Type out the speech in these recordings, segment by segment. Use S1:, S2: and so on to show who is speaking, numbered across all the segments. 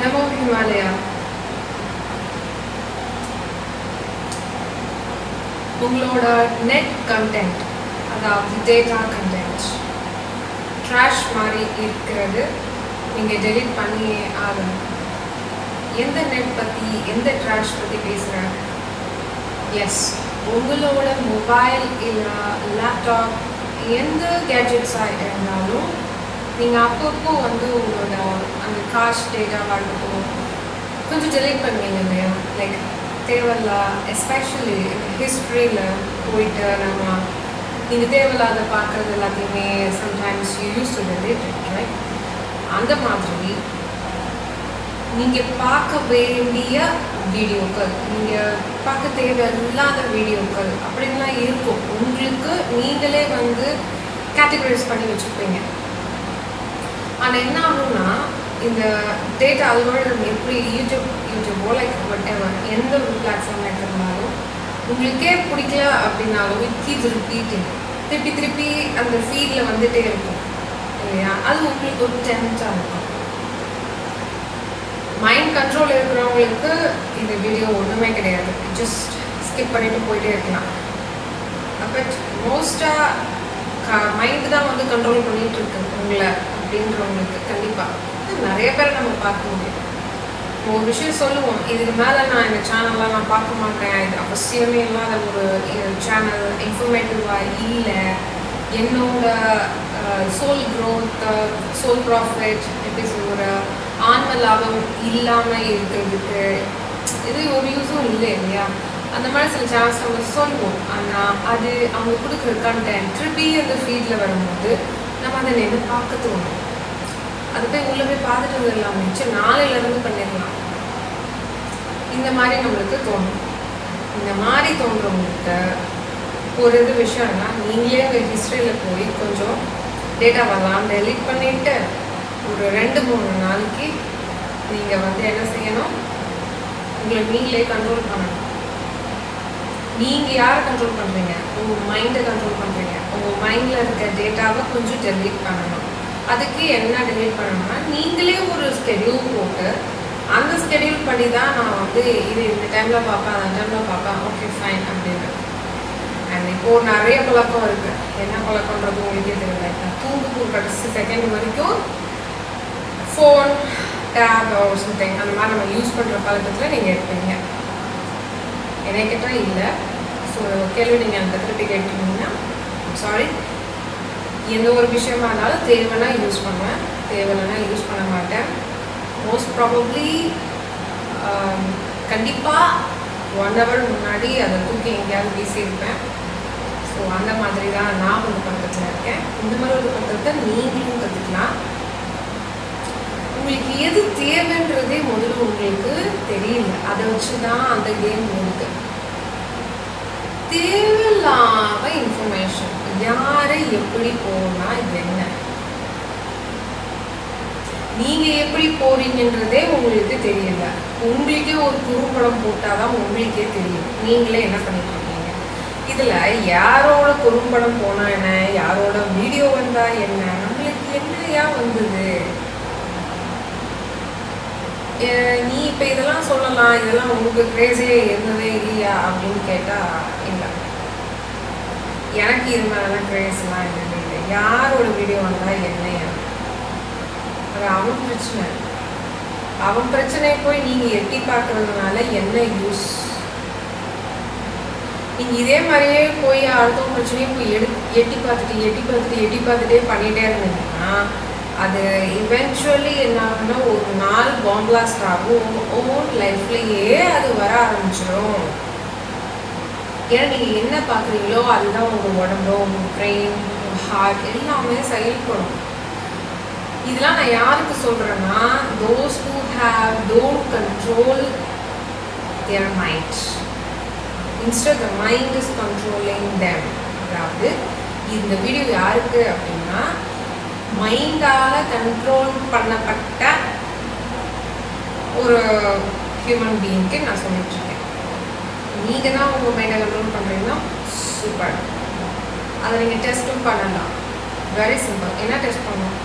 S1: நமோ ஹிமாலயா உங்களோட net content அதாவது data content trash மாதிரி இருக்கிறது. நீங்கள் டெலிட் பண்ணியே ஆகணும். எந்த நெட் பற்றி எந்த ட்ராஷ் பற்றி பேசுகிறாங்க எஸ் உங்களோட மொபைல் இல்லை லேப்டாப் எந்த கேட்ஜெட்ஸாக இருந்தாலும் நீங்கள் அப்பப்போ வந்து உங்களோட அந்த காஸ்ட் டேட்டாவாக இருக்கட்டும் கொஞ்சம் டெலிட் பண்ணுவீங்க இல்லையா? லைக் தேவையில்லா எஸ்பெஷலி ஹிஸ்ட்ரியில் போயிட்டு நம்ம நீங்கள் தேவையில்லாத பார்க்குறது எல்லாத்தையுமே sometimes you use to delete right அந்த மாதிரி நீங்கள் பார்க்க வேண்டிய வீடியோக்கள் நீங்கள் பார்க்க தேவையில்லாத வீடியோக்கள் அப்படின்லாம் இருக்கும். உங்களுக்கு நீங்களே வந்து கேட்டகரைஸ் பண்ணி வச்சுருப்பீங்க ஆனால் என்ன ஆகும்னா இந்த டேட்டா நம்ம எப்படி யூடியூப் யூடியூபோ லைக் வட் எவர் எந்த ஒரு பிளாட்ஃபார்ம் இருந்தாலும் உங்களுக்கே பிடிக்கல அப்படின்னாலும் இட் கீப்ஸ் ரிப்பீட்டிங் திருப்பி திருப்பி அந்த ஃபீல்டில் வந்துட்டே இருக்கும். இல்லையா? அது உங்களுக்கு ஒரு டென்ட்டாக இருக்கும். மைண்ட் கண்ட்ரோல் இருக்கிறவங்களுக்கு இந்த வீடியோ ஒன்றுமே கிடையாது. ஜஸ்ட் ஸ்கிப் பண்ணிட்டு போயிட்டே இருக்கலாம். பட் மோஸ்ட்டாக மைண்டு தான் வந்து கண்ட்ரோல் பண்ணிகிட்டு இருக்கு உங்களை. அப்படின்றவங்களுக்கு கண்டிப்பாக நிறைய பேரை நம்ம பார்க்க முடியும். ஒரு விஷயம் சொல்லுவோம் இதுக்கு மேலே நான் இந்த சேனல்லாம் நான் பார்க்க மாட்டேன். இது அவசியமே இல்லாத ஒரு சேனல் இன்ஃபர்மேட்டிவாக இல்லை. என்னோட சோல் க்ரோத் சோல் ப்ராஃபிட் எப்படி சொல்கிற ஆன்ம லாபம் இல்லாமல் இருக்கிறதுக்கு இது ஒரு யூஸும் இல்லை இல்லையா? அந்த மாதிரி சில சேனல்ஸ் நம்ம சொல்லுவோம் ஆனால் அது அவங்க கொடுக்குற கண்டென்ட் திருப்பி அந்த ஃபீல்டில் வரும்போது நம்ம அதை நின்று பார்க்க தோணும் அது போய் உள்ளே போய் பார்த்துட்டு வந்துடலாம். மிச்சம் நாளையிலேருந்து பண்ணிடலாம். இந்த மாதிரி நம்மளுக்கு தோணும். இந்த மாதிரி தோன்றவங்கள்ட்ட ஒரு இது விஷயம்னா நீங்களே உங்கள் ஹிஸ்ட்ரியில் போய் கொஞ்சம் டேட்டாவெல்லாம் டெலிட் பண்ணிவிட்டு ஒரு ரெண்டு மூணு நாளைக்கு நீங்கள் வந்து என்ன செய்யணும்? உங்களை நீங்களே கண்ட்ரோல் பண்ணணும். நீங்கள் யாரை கண்ட்ரோல் பண்ணுறீங்க உங்கள் மைண்டை கண்ட்ரோல் பண்ணுறீங்க உங்கள் மைண்டில் இருக்க டேட்டாவை கொஞ்சம் டெலீட் பண்ணணும். அதுக்கு என்ன டெலீட் பண்ணணும்னா நீங்களே ஒரு ஸ்கெடியூல் போட்டு அந்த ஸ்கெடியூல் படி தான் நான் வந்து இது இந்த டைமில் பார்ப்பேன் அந்த டைமில் பார்ப்பேன் ஓகே ஃபைன் அப்படின்னு. அண்ட் இப்போது நிறைய பழக்கம் இருக்குது என்ன பழக்கன்றது உங்களுக்கே தெரியல. நான் தூங்குக்கு கடைசி செகண்ட் வரைக்கும் ஃபோன் டேப் சம்திங் அந்த மாதிரி நம்ம யூஸ் பண்ணுற பழக்கத்தில் நீங்கள் இருப்பீங்க. எனக்கிட்ட இல்லை. ஸோ கேள்வி நீங்கள் அந்த திருப்பி கேட்டிருந்தீங்கன்னா சாரி எந்த ஒரு விஷயமா இருந்தாலும் தேவைன்னா யூஸ் பண்ணுவேன். தேவையில்லைன்னா யூஸ் பண்ண மாட்டேன். மோஸ்ட் ப்ராபப்ளி கண்டிப்பாக ஒன் ஹவர் முன்னாடி அதை தூக்கி எங்கேயாவது வீசியிருப்பேன் ஸோ அந்த மாதிரி தான் நான் ஒரு பக்கத்தில் இருக்கேன். இந்த மாதிரி ஒரு பக்கத்தை நீங்களும் கற்றுக்கலாம் உங்களுக்கு எது தேவைன்றதே முதல்ல உங்களுக்கு தெரியல. அதை வச்சு தான் அந்த கேம் இருக்கு. தேவையில்லாத இன்ஃபர்மேஷன் யாரை எப்படி போனா என்ன? நீங்க எப்படி போறீங்கன்றதே உங்களுக்கு தெரியல. உங்களுக்கே ஒரு குறும்படம் போட்டாதான் உங்களுக்கே தெரியும். நீங்களே என்ன பண்ணிட்டு இருக்கீங்க இதுல யாரோட குறும்படம் போனா என்ன? யாரோட வீடியோ வந்தா என்ன? நம்மளுக்கு என்னையா வந்தது? நீ இப்போ இதெல்லாம் சொல்லலாம் இதெல்லாம் உங்களுக்கு கிரேஸே இருந்ததே இல்லையா? அப்படின்னு கேட்டால் இல்லை. எனக்கு இது மாதிரிலாம் கிரேஸ்லாம் இருந்தது இல்லை. யாரோட வீடியோ வந்தால் என்ன அது அவன் பிரச்சனை. அவன் பிரச்சனையை போய் நீங்கள் எட்டி பார்க்கறதுனால என்ன யூஸ் நீங்கள் இதே மாதிரியே போய் அடுத்தவங்க பிரச்சனையும் போய் எடு எட்டி பார்த்துட்டு எட்டி பார்த்துட்டு எட்டி பார்த்துட்டே பண்ணிகிட்டே இருந்தீங்கன்னா அது இவென்ச்சுவலி என்ன ஆகுனா ஒரு நாள் பாம்பிளாஸ்ட் ஆகும். ஓன் லைஃப்லேயே அது வர ஆரம்பிச்சிடும் ஏன்னா நீங்கள் என்ன பார்க்குறீங்களோ அதுதான் உங்கள் உடம்போ உங்கள் பிரெயின் ஹார்ட் எல்லாமே செயல்படும். இதெல்லாம் நான் யாருக்கு சொல்கிறேன்னா those who have don't control their mind instead the mind is controlling them அதாவது இந்த வீடியோ யாருக்கு அப்படின்னா மைண்டால் கண்ட்ரோல் பண்ணப்பட்ட ஒரு ஹியூமன் பீயிங்க்கு நான் சொல்லிட்டு இருக்கேன் நீங்கள் தான் உங்கள் மைண்டை கண்ட்ரோல் பண்ணுறீங்கன்னா சூப்பர் அதை நீங்கள் டெஸ்ட்டும் பண்ணலாம். வெரி சிம்பிள் என்ன டெஸ்ட் பண்ணணும்?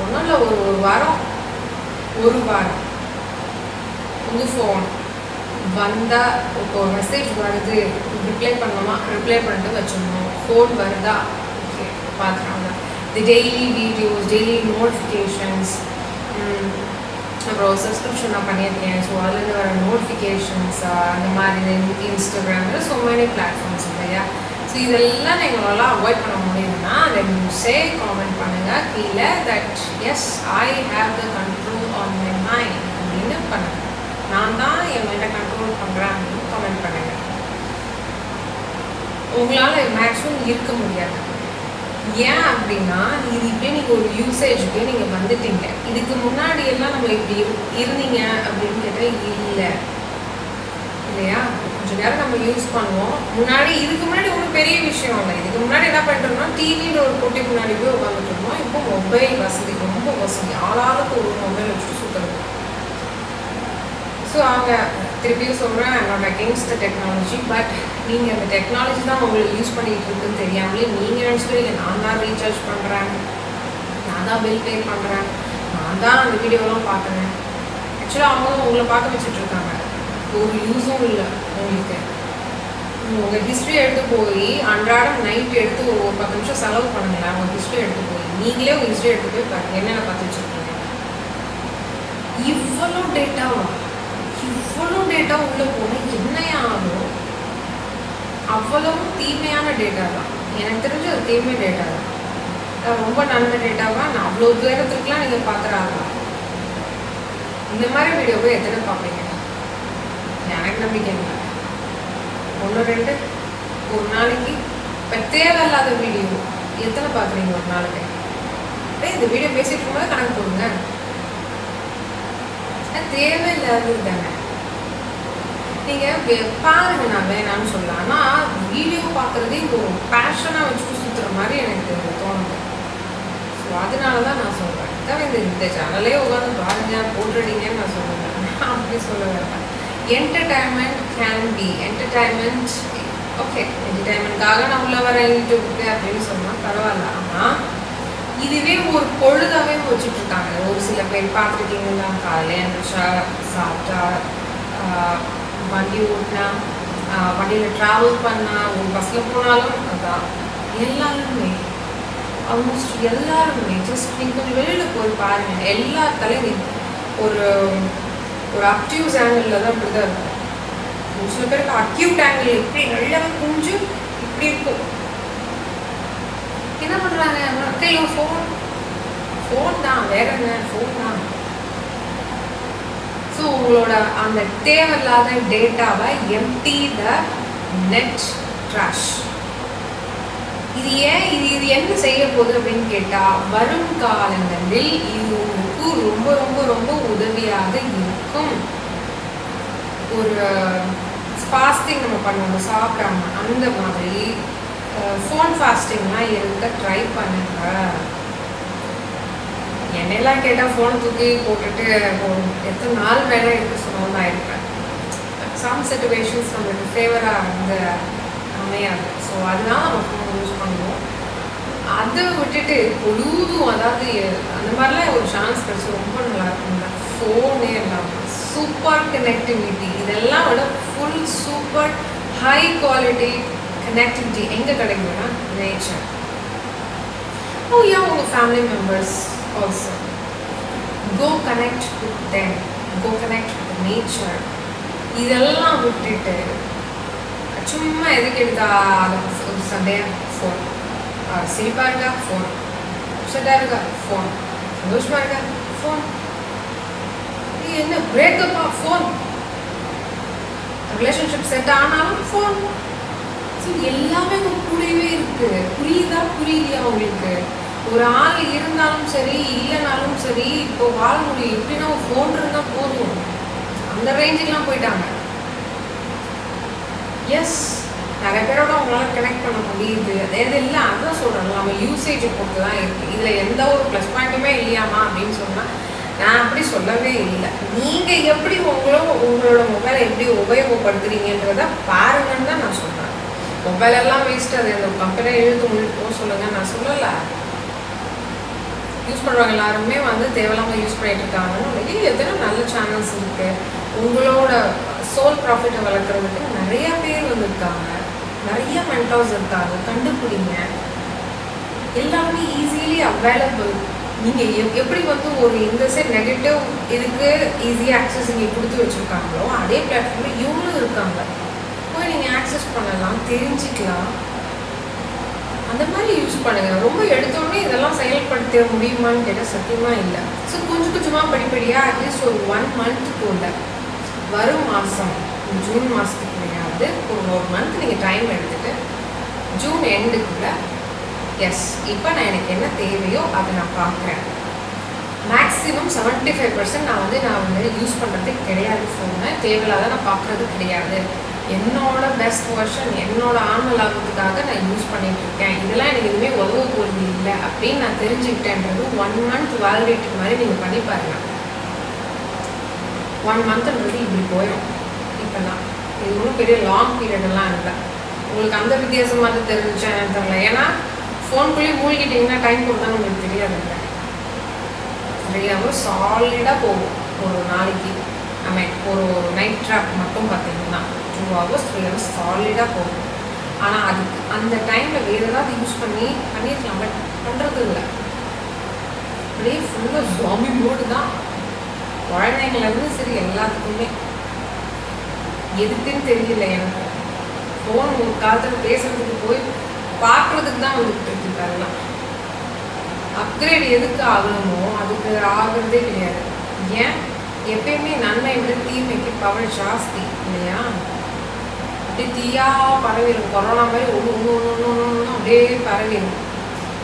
S1: ஒன்றும் இல்லை ஒரு ஒரு வாரம். ஒரு வாரம். உங்கள் ஃபோன் வந்தால் இப்போ மெசேஜ் வருது. ரிப்ளை பண்ணணுமா? ரிப்ளை பண்ணிட்டு வச்சிடணும். ஃபோன் வருதா? Okay பார்த்துறாங்க the daily videos daily notifications அப்புறம் சப்ஸ்கிரிப்ஷன் நான் பண்ணியிருக்கேன் ஸோ அதுலேருந்து வர நோட்டிஃபிகேஷன்ஸ் அந்த மாதிரி இன்ஸ்டாகிராமில் ஸோ மெனி பிளாட்ஃபார்ம்ஸ் இல்லையா ஸோ இதெல்லாம் எங்களால் அவாய்ட் பண்ண முடியும்னா தென் நியூஸே சே காமெண்ட் பண்ணுங்கள் கீழே that yes I have the control on my mind அப்படின்னு பண்ணுங்கள் நான் தான் என் மைண்டை கண்ட்ரோல் பண்ணுறேன் அப்படின்னு கமெண்ட் பண்ணுங்கள் உங்களால் மேக்ஸிமம் இருக்க முடியாது ஏன் அப்படின்னா இது இப்படியே நீங்கள் ஒரு யூசேஜுக்கு நீங்கள் வந்துட்டீங்க. இதுக்கு முன்னாடி எல்லாம் நம்ம இப்படி இரு- இருந்தீங்க அப்படின்னு கேட்டால் இல்லை. இல்லையா? கொஞ்ச நேரம் நம்ம யூஸ் பண்ணுவோம். முன்னாடி இதுக்கு முன்னாடி ஒன்றும் பெரிய விஷயம் இல்லை. இதுக்கு முன்னாடி என்ன பண்ணுறோம்னா டிவியில் ஒரு போட்டி முன்னாடி போய் உட்காந்துட்டு இருந்தோம். இப்போ மொபைல் வசதி ரொம்ப வசதி. ஆளாளுக்கு ஒரு மொபைல் வச்சுட்டு சுற்றுறது ஸோ அவங்க திருப்பியும் சொல்கிறேன் not against the technology but நீங்கள் அந்த டெக்னாலஜி தான் உங்களுக்கு யூஸ் பண்ணிகிட்டு இருக்குன்னு தெரியாமலே நீங்கள் நினச்சிக்கிறீங்க நான் தான் ரீசார்ஜ் பண்ணுறேன் நான் தான் பில் பே பண்ணுறேன் நான் தான் அந்த வீடியோலாம் பார்க்குறேன். ஆக்சுவலாக அவங்க உங்களை பார்க்க வச்சுட்டு இருக்காங்க. ஒரு யூஸும் இல்லை உங்களுக்கு. உங்கள் ஹிஸ்ட்ரி எடுத்து போய் அன்றாடம் நைட் எடுத்து ஒரு ஒரு பத்து நிமிஷம் செலவு பண்ணுங்களேன் உங்கள் ஹிஸ்ட்ரி எடுத்து போய். நீங்களே உங்கள் ஹிஸ்ட்ரி எடுத்து போய் பாருங்க என்னென்ன பார்த்து வச்சுருக்கீங்க. இவ்வளோ டேட்டாவா இவ்வளோ டேட்டா உள்ளே போனால் என்னையா ஆகும் அவ்வளவும் தீமையான டேட்டா தான். எனக்கு தெரிஞ்சு அது தீமை டேட்டா தான். ரொம்ப நல்ல டேட்டாவாக நான் அவ்வளோ தூரத்துக்குலாம் நீங்கள் பார்க்குறாங்க இந்த மாதிரி வீடியோவை எத்தனை பார்ப்பீங்க? எனக்கு நம்பிக்கை இல்லை. ஒன்று ரெண்டு ஒரு நாளைக்கு இப்போ தேவையில்லாத வீடியோ எத்தனை பார்க்குறீங்க ஒரு நாளைக்கு? அப்படியே இந்த வீடியோ பேசிட்டு இருக்கும்போது கணக்கு போடுங்க. தேவையில்லாதது தானே. நீங்கள் பாருங்க நான் வேணாம்னு சொல்லலாம் ஆனால் வீடியோ பார்க்குறதே இப்போ ஒரு பேஷனாக வச்சுட்டு சுற்றுற மாதிரி எனக்கு தோணுது. ஸோ அதனால தான் நான் சொல்கிறேன் தவிர இந்த இந்த சேனலே உட்காந்து பாருங்க போட்டுறீங்கன்னு நான் சொல்லுவேன் நான் அப்படி சொல்ல வரேன் entertainment can be entertainment okay என்டர்டைன்மெண்ட்காக நான் உள்ள வரேன் யூடியூப்க்கு அப்படின்னு சொன்னால் பரவாயில்ல. ஆனால் இதுவே ஒரு பொழுதாகவே வச்சுட்டு இருக்காங்க. ஒரு சில பேர் பார்த்துருக்கீங்களா காலையில் எழுந்திரிச்சா சாப்பிட்டா வண்டி ஓட்டினா வண்டியில் ட்ராவல் பண்ணா ஒரு பஸ்ஸில் போனாலும் அதான். எல்லாருமே ஆல்மோஸ்ட் எல்லாருமே ஜஸ்ட் நீங்கள் கொஞ்சம் வெளியில் போய் பாருங்க. எல்லா தலையும் ஒரு ஒரு அக்யூஸ் ஆங்கிளில் தான் இப்படி தான் இருக்கும். ஒரு சில பேருக்கு அக்யூட் ஆங்கிள் இப்படி நல்லாவே குஞ்சு இப்படி இருக்கும். என்ன பண்ணுறாங்க கையில் ஃபோன் ஃபோன் தான் வேற என்ன? ஃபோன் தான். ஸோ உங்களோட அந்த தேவையில்லாத டேட்டாவை எம்டி த நெட் ட்ராஷ் இது ஏன் இது இது என்ன செய்ய போகுது அப்படின்னு கேட்டால் வரும் காலங்களில் இது உங்களுக்கு ரொம்ப ரொம்ப ரொம்ப உதவியாக இருக்கும். ஒரு ஃபாஸ்டிங் நம்ம பண்ணுவோம் சாப்பிடாம அந்த மாதிரி ஃபோன் ஃபாஸ்டிங்லாம் இருக்க ட்ரை பண்ணுங்கள் என்னெல்லாம் கேட்டால் ஃபோனை தூக்கி போட்டுட்டு எத்தனை நாள் வேணா இருக்க சொன்னோம் தான் இருப்பேன். சம் சுச்சுவேஷன்ஸ் நம்மளுக்கு ஃபேவராக வந்து அமையாது. ஸோ அதனால நம்ம ஃபோன் யூஸ் பண்ணுவோம். அதை விட்டுட்டு பொழுதும் அதாவது அந்த மாதிரிலாம் ஒரு சான்ஸ் கிடச்சி ரொம்ப நல்லா இருக்குங்க ஃபோனே இல்லாமல் சூப்பர் கனெக்டிவிட்டி இதெல்லாம் விட full super high quality connectivity எங்கே கிடைக்குதுன்னா நேச்சர் ஓ ஏன் உங்கள் family members also go connect with them go connect with nature இதெல்லாம் விட்டுட்டு சும்மா எதுக்கு எடுத்தாலும் ஒரு சண்டையாக ஃபோன் சிரிப்பாக இருக்கா? ஃபோன் அப்செட்டாக இருக்கா? ஃபோன் சந்தோஷமாக இருக்கா? ஃபோன் என்ன பிரேக்கப்பா ஃபோன் ரிலேஷன்ஷிப் செட் ஆனாலும் ஃபோன் ஸோ எல்லாமே உங்க கூடவே இருக்கு. புரியுதா? புரியலையா உங்களுக்கு? ஒரு ஆள் இருந்தாலும் சரி இல்லைனாலும் சரி இப்போ வாழ முடியும் எப்படின்னா ஒரு ஃபோன் இருந்தால் போதும். அந்த ரேஞ்சுக்கெலாம் போயிட்டாங்க. எஸ் நிறைய பேரோட அவங்களால கனெக்ட் பண்ண முடியுது. அதே இது இல்லை அதான் சொல்கிறேன் நம்ம யூசேஜை பொறுத்து தான் இருக்குது இதில் எந்த ஒரு ப்ளஸ் பாயிண்ட்டுமே இல்லையாமா அப்படின்னு சொன்னால் நான் அப்படி சொல்லவே இல்லை. நீங்கள் எப்படி உங்களோ உங்களோட மொபைலை எப்படி உபயோகப்படுத்துறீங்கன்றத பாருங்கன்னு தான் நான் சொல்கிறேன் மொபைல் எல்லாம் வேஸ்ட் அது அந்த கம்பெனியை இழுத்து உங்களுக்கு போக சொல்லுங்க நான் சொல்லலை. யூஸ் பண்ணுறவங்க எல்லாருமே வந்து தேவையில்லாமல் யூஸ் பண்ணிட்டு இருக்காங்க வெளியே எத்தனை நல்ல சேனல்ஸ் இருக்குது உங்களோட சோல் ப்ராஃபிட்டை வளர்க்குறதுக்கு நிறைய பேர் வந்திருக்காங்க. நிறைய மென்டாஸ் இருக்காங்க. கண்டுபிடிங்க. எல்லாமே ஈஸிலி அவைலபிள் நீங்கள் எப் எப்படி வந்து ஒரு இந்த சைட் நெகட்டிவ் இதுக்கு ஈஸியாக ஆக்சஸ் இங்கே கொடுத்து வச்சுருக்காங்களோ அதே பிளாட்ஃபார்மில் இவங்களும் இருக்காங்க. போய் நீங்கள் ஆக்சஸ் பண்ணலாம் தெரிஞ்சுக்கலாம். அந்த மாதிரி யூஸ் பண்ணுங்கள் ரொம்ப எடுத்தோடனே இதெல்லாம் செயல்படுத்த முடியுமான்னு கேட்டால் சத்தியமாக இல்லை. ஸோ கொஞ்சம் கொஞ்சமாக படிப்படியாக அட்லீஸ்ட் ஒரு ஒன் மந்த்துக்குள்ள வரும் மாதம் ஜூன் மாதத்துக்குள்ளையாவது ஒரு ஒரு மந்த் நீங்கள் டைம் எடுத்துகிட்டு ஜூன் எண்டுக்குள்ள எஸ் இப்போ நான் எனக்கு என்ன தேவையோ அதை நான் பார்க்குறேன் மேக்ஸிமம் செவன்ட்டி ஃபைவ் பர்சன்ட் நான் வந்து நான் வந்து யூஸ் பண்ணுறது கிடையாது ஃபோனை தேவையில்லாத நான் பார்க்குறது கிடையாது. என்னோட பெஸ்ட் வெர்ஷன் என்னோட ஆன்மல் லாபத்துக்காக நான் யூஸ் பண்ணிட்டு இருக்கேன் இதெல்லாம் எனக்கு எதுவுமே உதவ போகிறது இல்லை அப்படின்னு நான் தெரிஞ்சுக்கிட்டேன்றது ஒன் மந்த் வேலிடேட் மாதிரி நீங்கள் பண்ணி பாருங்க. ஒன் மந்த்ன்றது இப்படி போயிடும் இப்போல்லாம் இது ஒன்றும் பெரிய லாங் பீரியடெல்லாம் இல்லை. உங்களுக்கு அந்த வித்தியாசமாக தெரிஞ்சுச்சா எனக்கு தெரியல. ஏன்னா ஃபோனுக்குள்ளேயே மூழ்கிட்டிங்கன்னா டைம் கொடுத்தான்னு உங்களுக்கு தெரியாது இல்லை. த்ரீ ஹவர்ஸ் சாலிடாக போகும். ஒரு நாளைக்கு. ஐ மீன் ஒரு நைட் ட்ராப் மட்டும் பார்த்தீங்கன்னா. டூ ஹவர்ஸ் த்ரீ ஹவர்ஸ் சாலிடாக போகும். ஆனால் அது அந்த டைமில் வேறு ஏதாவது யூஸ் பண்ணி பண்ணியிருக்கலாம் பட் பண்ணுறது இல்லை. அப்படியே ஃபுல்லாக ஜாமி மோடு தான். குழந்தைங்கள்லேருந்து சரி எல்லாத்துக்குமே. எதுக்குன்னு தெரியல எனக்கு. ஃபோன் ஒரு காலத்தில் பேசுறதுக்கு போய் பார்க்குறதுக்கு தான் வந்துட்டு இருக்கு அப்கிரேட் எதுக்கு ஆகணுமோ அதுக்கு ஆகுறதே கிடையாது. ஏன்? எப்பயுமே நன்மை விட தீமைக்கு பவர் ஜாஸ்தி இல்லையா? அப்படியே தீயாக பரவிடும் கொரோனா மாதிரி ஒன்று ஒன்று ஒன்று ஒன்று ஒன்று அப்படியே பரவிடும்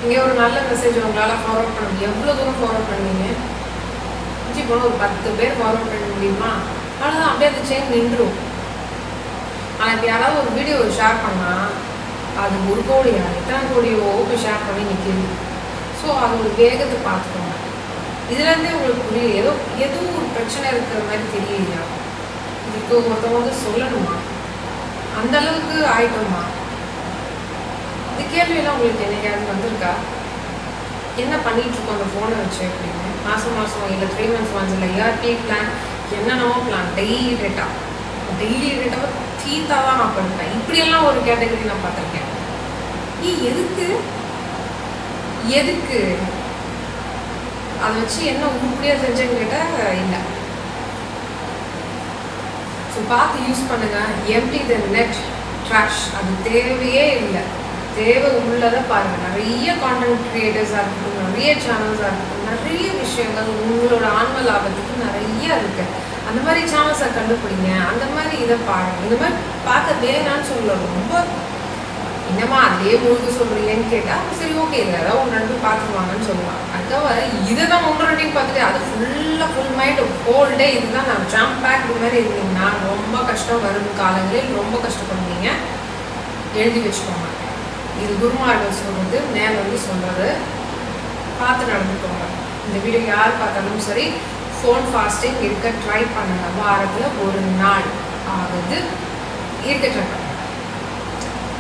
S1: இங்கே ஒரு நல்ல மெசேஜ் உங்களால் ஃபார்வர்ட் பண்ண முடியும். எவ்வளோ தூரம் ஃபார்வர்ட் பண்ணுவீங்க? மிஞ்சி போனால் ஒரு பத்து பேர் ஃபார்வர்ட் பண்ண முடியுமா? அவ்வளோதான் அப்படியே அந்த செயின் நின்றுடும் ஆனால் இப்போ யாராவது ஒரு வீடியோ ஷேர் பண்ணால் அது ஒரு கோடியா எத்தனை கோடியோ போய் ஷேர் பண்ணி நிற்கிது ஸோ அது ஒரு வேகத்தை பார்த்துக்கோங்க. இதுலேருந்தே உங்களுக்கு புரியுது. ஏதோ ஏதோ ஒரு பிரச்சனை இருக்கிற மாதிரி தெரியலையா? இதுக்கு ஒருத்தவங்க வந்து சொல்லணுமா? அந்த அளவுக்கு ஆயிட்டோமா இந்த கேள்வியெல்லாம் உங்களுக்கு என்னைக்காவது வந்திருக்கா? என்ன பண்ணிட்டு இருக்கோம் அந்த ஃபோனை வச்சு அப்படின்னு? மாதம் மாதம் இல்லை த்ரீ மந்த்ஸ் ஒன்ஸ் இல்லை ஏஆர்பி பிளான் என்னென்னவோ பிளான் டெய்லி டேட்டா டெய்லி டேட்டாவை தீத்தா தான் நான் பண்ணிட்டேன் இப்படியெல்லாம் ஒரு கேட்டகரி நான் பார்த்துருக்கேன். நீ எதுக்கு? எதுக்கு? அதை வச்சு என்ன உருப்படியாக செஞ்சேன்னு கேட்டால் இல்லை. ஸோ பார்த்து யூஸ் பண்ணுங்கள் எம்டி த நெட் ட்ராஷ் அது தேவையே இல்லை. தேவை உள்ளதை பாருங்கள் நிறைய கான்டென்ட் கிரியேட்டர்ஸாக இருக்கட்டும் நிறைய சேனல்ஸாக இருக்கட்டும் நிறைய விஷயங்கள் உங்களோட ஆன்ம லாபத்துக்கு நிறைய இருக்குது அந்த மாதிரி சேனல்ஸை கண்டுபிடிங்க. அந்த மாதிரி இதை பாருங்க. இந்த மாதிரி பார்க்க வேணான்னு சொல்ல ரொம்ப என்னம்மா அதே முழுக்க சொல்றீங்கன்னு கேட்டால் சரி ஓகே இதில் ஏதாவது ஒன்று ரெண்டு பார்த்துருவாங்கன்னு சொல்லுவாங்க. அதுக்காக இதை தான் ஒன்று பார்த்துட்டு அது ஃபுல்லாக ஃபுல் மைண்ட் ஹோல் டே இதுதான் நான் ஜம்ப் பேக் இது மாதிரி இருந்தீங்கன்னா ரொம்ப கஷ்டம் வரும் காலங்களில் ரொம்ப கஷ்டப்படுவீங்க. எழுதி வச்சுக்கோங்க இது குருமார்கள் சொல்கிறது நேர் வந்து சொல்கிறது பார்த்து நடந்துக்கோங்க. இந்த வீடியோ யார் பார்த்தாலும் சரி ஃபோன் ஃபாஸ்டிங் இருக்க ட்ரை பண்ணுங்க. வாரத்தில் ஒரு நாள் ஆகுது. இருக்க ட்ரை பண்ணுங்க.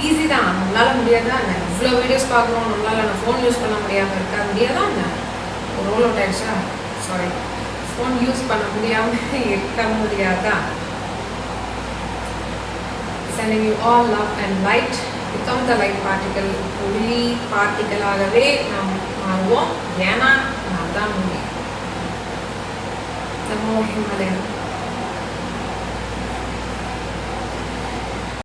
S1: ஈஸி தான். நம்மளால முடியாதா இவ்வளோ வீடியோஸ் பார்க்குறோம். நம்மளால நான் ஃபோன் யூஸ் பண்ண முடியாமல் இருக்கா முடியாதா என்ன? ஒரு ரோல் அவுட் ஆயிடுச்சா? சாரி ஃபோன் யூஸ் பண்ண முடியாமல் இருக்க முடியாதா? Sending you all love and light become the light particle. ஒளி பார்ட்டிக்கலாகவே நாம் மாறுவோம். ஏன்னா நான் தான் முடியும் நமோ ஹிமலயம்